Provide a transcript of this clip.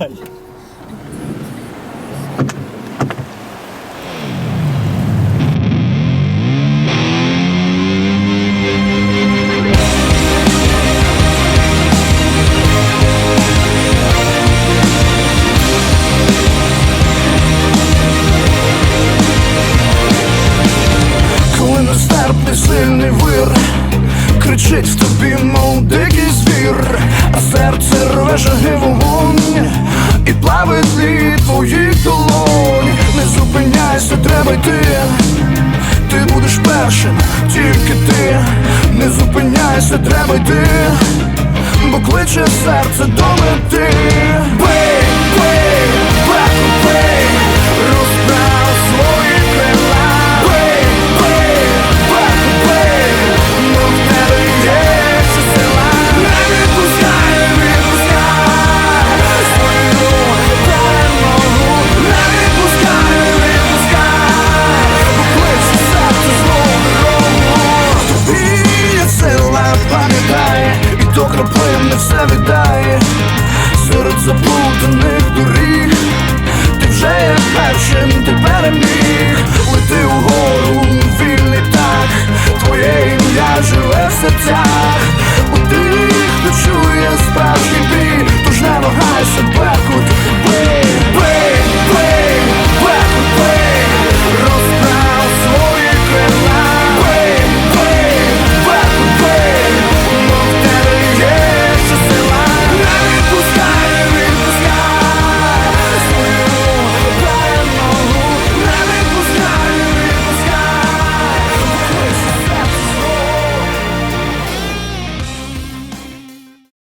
далі. Нестерпний сильний вир Кричить в тобі, мов дикий звір, а серце рве шаги вогонь Тлі твоїх долонь. Не зупиняйся, треба йти. Ти будеш першим, тільки ти. Не зупиняйся, треба йти. Бо кличе серце до мети заплутаних доріг Ти вже є першим, ти переміг Лети угору, вільний так Твоє ім'я живе в серцях